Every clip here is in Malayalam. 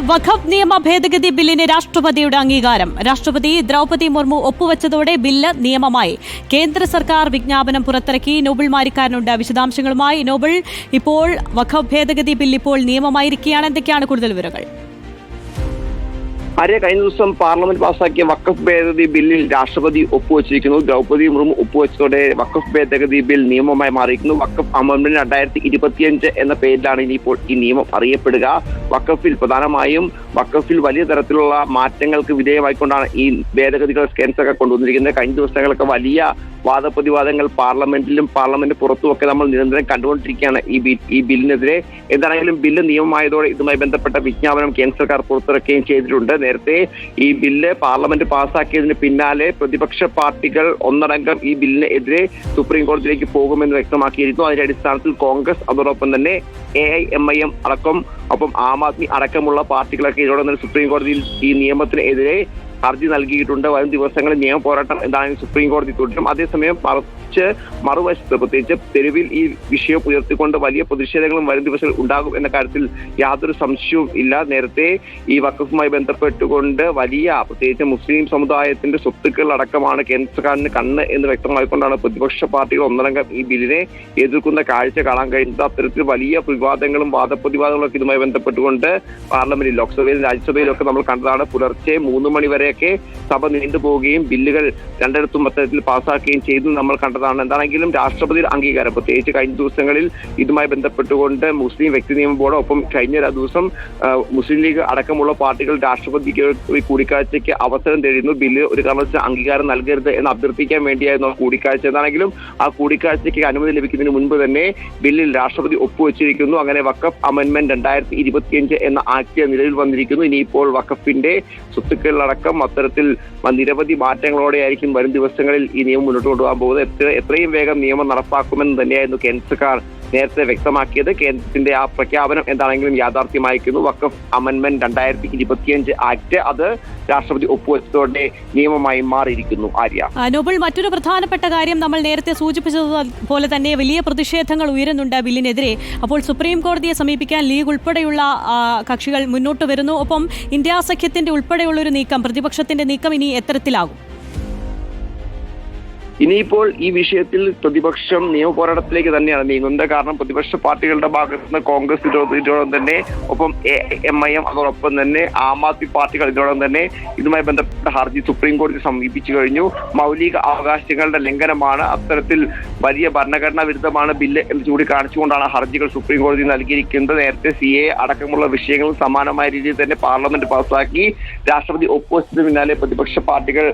വഖഫ് നിയമ ഭേദഗതി ബില്ലിന് രാഷ്ട്രപതിയുടെ അംഗീകാരം. രാഷ്ട്രപതി ദ്രൗപതി മുർമു ഒപ്പുവച്ചതോടെ ബില്ല് നിയമമായി. കേന്ദ്ര സർക്കാർ വിജ്ഞാപനം പുറത്തിറക്കി നോബിൾ മാരിക്കാരനുണ്ട്. വിശദാംശങ്ങളുമായി നോബിൾ. ഇപ്പോൾ വഖഫ് ഭേദഗതി ബില്ല് ഇപ്പോൾ നിയമമായിരിക്കുകയാണ്. എന്തൊക്കെയാണ് കൂടുതൽ വിവരങ്ങൾ? ആര്യ കഴിഞ്ഞ ദിവസം പാർലമെന്റ് പാസാക്കിയ വക്കഫ് ഭേദഗതി ബില്ലിൽ രാഷ്ട്രപതി ഒപ്പുവച്ചിരിക്കുന്നു. ദ്രൗപതി മുർമു ഒപ്പുവെച്ചതോടെ വക്കഫ് ഭേദഗതി ബിൽ നിയമമായി മാറിയിരിക്കുന്നു. വക്കഫ് അമൻമെന്റ് രണ്ടായിരത്തി ഇരുപത്തിയഞ്ച് എന്ന പേരിലാണ് ഇനിയിപ്പോൾ ഈ നിയമം അറിയപ്പെടുക. വക്കഫിൽ പ്രധാനമായും വക്കഫിൽ വലിയ തരത്തിലുള്ള മാറ്റങ്ങൾക്ക് വിധേയമായിക്കൊണ്ടാണ് ഈ ഭേദഗതികൾ സ്കെൻസൊക്കെ കൊണ്ടുവന്നിരിക്കുന്നത്. കഴിഞ്ഞ ദിവസങ്ങളൊക്കെ വലിയ വാദപ്രതിവാദങ്ങൾ പാർലമെന്റിലും പാർലമെന്റ് പുറത്തുമൊക്കെ നമ്മൾ നിരന്തരം കണ്ടുകൊണ്ടിരിക്കുകയാണ് ഈ ഈ ബില്ലിനെതിരെ. എന്താണെങ്കിലും ബില്ല് നിയമമായതോടെ ഇതുമായി ബന്ധപ്പെട്ട വിജ്ഞാപനം കേന്ദ്ര സർക്കാർ പുറത്തിറക്കുകയും ചെയ്തിട്ടുണ്ട്. നേരത്തെ ഈ ബില്ല് പാർലമെന്റ് പാസ്സാക്കിയതിന് പിന്നാലെ പ്രതിപക്ഷ പാർട്ടികൾ ഒന്നടങ്കം ഈ ബില്ലിന് എതിരെ സുപ്രീം കോടതിയിലേക്ക് പോകുമെന്ന് വ്യക്തമാക്കിയിരുന്നു. അതിന്റെ അടിസ്ഥാനത്തിൽ കോൺഗ്രസ് അതോടൊപ്പം തന്നെ A I M I M അടക്കം ഒപ്പം ആം ആദ്മി അടക്കമുള്ള പാർട്ടികളൊക്കെ ഇതോടെ തന്നെ സുപ്രീം കോടതിയിൽ ഈ നിയമത്തിനെതിരെ ഹർജി നൽകിയിട്ടുണ്ട്. വരും ദിവസങ്ങളിൽ നിയമ പോരാട്ടം എന്താണ് സുപ്രീം കോടതി തുടരും. അതേസമയം മറിച്ച് മറുവശത്ത് പ്രത്യേകിച്ച് തെരുവിൽ ഈ വിഷയം ഉയർത്തിക്കൊണ്ട് വലിയ പ്രതിഷേധങ്ങളും വരും ദിവസങ്ങളിൽ ഉണ്ടാകും എന്ന കാര്യത്തിൽ യാതൊരു സംശയവും ഇല്ല. നേരത്തെ ഈ വക്കഫുമായി ബന്ധപ്പെട്ടുകൊണ്ട് വലിയ പ്രത്യേകിച്ച് മുസ്ലിം സമുദായത്തിന്റെ സ്വത്തുക്കൾ അടക്കമാണ് കേന്ദ്ര സർക്കാരിന് കണ്ണ് എന്ന് വ്യക്തമായിക്കൊണ്ടാണ് പ്രതിപക്ഷ പാർട്ടികൾ ഒന്നടങ്കം ഈ ബില്ലിനെ എതിർക്കുന്ന കാഴ്ച കാണാൻ കഴിയുന്നത് അത്തരത്തിൽ വലിയ വിവാദങ്ങളും വാദപ്രതിവാദങ്ങളും ഒക്കെ ഇതുമായി ബന്ധപ്പെട്ടുകൊണ്ട് പാർലമെന്റിൽ ലോക്സഭയിലും രാജ്യസഭയിലും ഒക്കെ നമ്മൾ കണ്ടതാണ്. പുലർച്ചെ മൂന്ന് മണി വരെയൊക്കെ സഭ നീണ്ടുപോവുകയും ബില്ലുകൾ രണ്ടിടത്തും അത്തരത്തിൽ പാസ്സാക്കുകയും ചെയ്തു നമ്മൾ കണ്ടതാണ്. എന്താണെങ്കിലും രാഷ്ട്രപതിയുടെ അംഗീകാരം പ്രത്യേകിച്ച് കഴിഞ്ഞ ദിവസങ്ങളിൽ ഇതുമായി ബന്ധപ്പെട്ടുകൊണ്ട് മുസ്ലിം വ്യക്തി നിയമ ബോർഡ് ഒപ്പം കഴിഞ്ഞ ദിവസം മുസ്ലിം ലീഗ് അടക്കമുള്ള പാർട്ടികൾ രാഷ്ട്രപതിക്ക് കൂടിക്കാഴ്ചയ്ക്ക് അവസരം തേടിയിരുന്നു. ബില്ല് ഒരു കാരണവശാലും അംഗീകാരം നൽകരുത് എന്ന് അഭ്യർത്ഥിക്കാൻ വേണ്ടിയായിരുന്നു കൂടിക്കാഴ്ച. എന്താണെങ്കിലും ആ കൂടിക്കാഴ്ചയ്ക്ക് അനുമതി ലഭിക്കുന്നതിന് മുൻപ് തന്നെ ബില്ലിൽ രാഷ്ട്രപതി ഒപ്പുവെച്ചിരിക്കുന്നു. അങ്ങനെ വക്കഫ് അമെന്റ്മെന്റ് രണ്ടായിരത്തി ഇരുപത്തിയഞ്ച് എന്ന ആക്ട് നിലവിൽ വന്നിരിക്കുന്നു. ഇനിയിപ്പോൾ വക്കഫിന്റെ സ്വത്തുക്കളിലടക്കം അത്തരത്തിൽ നിരവധി മാറ്റങ്ങളോടെയായിരിക്കും വരും ദിവസങ്ങളിൽ ഈ നിയമം മുന്നോട്ട് കൊണ്ടുപോകാൻ പോകുന്നത്. എത്ര എത്രയും വേഗം നിയമം നടപ്പാക്കുമെന്ന് തന്നെയായിരുന്നു കേന്ദ്ര സർക്കാർ നേരത്തെ വ്യക്തമാക്കിയത് കേന്ദ്രത്തിന്റെ ആ പ്രഖ്യാപനം എന്താണെങ്കിലും യാഥാർത്ഥ്യമായിരിക്കുന്നു. വക്കഫ് അമൻമെന്റ് രണ്ടായിരത്തി ഇരുപത്തിയഞ്ച് ആക്ട് അത് രാഷ്ട്രപതി ഒപ്പുവെച്ചതോടെ നിയമമായി മാറിയിരിക്കുന്നു ആര്യ. നോബിൾ മറ്റൊരു പ്രധാനപ്പെട്ട കാര്യം നമ്മൾ നേരത്തെ സൂചിപ്പിച്ചതുപോലെ തന്നെ വലിയ പ്രതിഷേധങ്ങൾ ഉയരുന്നുണ്ട് ബില്ലിനെതിരെ. അപ്പോൾ സുപ്രീം കോടതിയെ സമീപിക്കാൻ ലീഗ് ഉൾപ്പെടെയുള്ള കക്ഷികൾ മുന്നോട്ട് വരുന്നു. ഒപ്പം ഇന്ത്യ സഖ്യത്തിന്റെ ഉൾപ്പെടെയുള്ള ഒരു നീക്കം പ്രതിപക്ഷത്തിന്റെ നീക്കം ഇനി എത്തരത്തിലാകും. ഇനിയിപ്പോൾ ഈ വിഷയത്തിൽ പ്രതിപക്ഷം നിയമപോരാട്ടത്തിലേക്ക് തന്നെയാണ് നീങ്ങുന്നത്. കാരണം പ്രതിപക്ഷ പാർട്ടികളുടെ ഭാഗത്ത് നിന്ന് കോൺഗ്രസ് ഇതോടൊപ്പം തന്നെ ഒപ്പം എ ഐ എം അതോടൊപ്പം തന്നെ ആം ആദ്മി പാർട്ടികൾ ഇതോടൊപ്പം തന്നെ ഇതുമായി ബന്ധപ്പെട്ട ഹർജി സുപ്രീം കോടതി സമീപിച്ചു കഴിഞ്ഞു. മൗലിക അവകാശങ്ങളുടെ ലംഘനമാണ് അത്തരത്തിൽ വലിയ ഭരണഘടനാ വിരുദ്ധമാണ് ബില്ല് എന്ന് ചൂണ്ടിക്കാണിച്ചുകൊണ്ടാണ് ഹർജികൾ സുപ്രീം കോടതി നൽകിയിരിക്കുന്നത്. നേരത്തെ സി എ അടക്കമുള്ള വിഷയങ്ങൾ സമാനമായ രീതിയിൽ തന്നെ പാർലമെന്റ് പാസാക്കി. രാഷ്ട്രപതി ഒപ്പുവച്ചതിന് പിന്നാലെ പ്രതിപക്ഷ പാർട്ടികൾ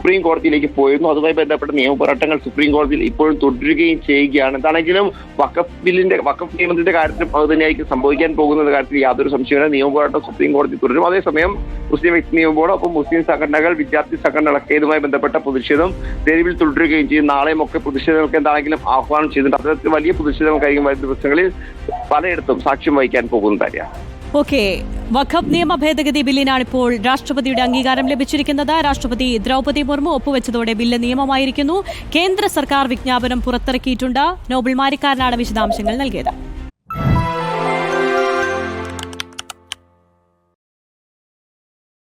സുപ്രീം കോടതിയിലേക്ക് പോയിരുന്നു. അതുമായി ബന്ധപ്പെട്ട നിയമ പോരാട്ടങ്ങൾ സുപ്രീം കോടതിയിൽ ഇപ്പോഴും തുടരുകയും ചെയ്യുകയാണ്. എന്താണെങ്കിലും വഖഫ് ബില്ലിന്റെ വഖഫ് നിയമത്തിന്റെ കാര്യത്തിൽ അത് തന്നെയായിരിക്കും സംഭവിക്കാൻ പോകുന്ന കാര്യത്തിൽ യാതൊരു സംശയമില്ല നിയമ പോരാട്ടം സുപ്രീം കോടതി തുടരും. അതേസമയം മുസ്ലിം വ്യക്തി നിയമ ബോർഡ് ഒപ്പം മുസ്ലിം സംഘടനകൾ വിദ്യാർത്ഥി സംഘടനകളൊക്കെ ഇതുമായി ബന്ധപ്പെട്ട പ്രതിഷേധം തെരുവിൽ തുടരുകയും ചെയ്യും. നാളെയും ഒക്കെ പ്രതിഷേധങ്ങൾക്ക് എന്താണെങ്കിലും ആഹ്വാനം ചെയ്തിട്ടുണ്ട്. അത്തരത്തിൽ വലിയ പ്രതിഷേധം കഴിയും വരും ദിവസങ്ങളിൽ പലയിടത്തും സാക്ഷ്യം വഹിക്കാൻ പോകുന്നതറിയാം ഓക്കെ വഖഫ് നിയമ ഭേദഗതി ബില്ലിനാണ് ഇപ്പോൾ രാഷ്ട്രപതിയുടെ അംഗീകാരം ലഭിച്ചിരിക്കുന്നത്. രാഷ്ട്രപതി ദ്രൗപതി മുർമു ഒപ്പുവെച്ചതോടെ ബില്ല് നിയമമായിരിക്കുന്നു. കേന്ദ്ര സർക്കാർ വിജ്ഞാപനം പുറത്തിറക്കിയിട്ടുണ്ട്. നോബിൾ മാരിക്കാരനാണ് വിശദാംശങ്ങൾ നൽകിയത്.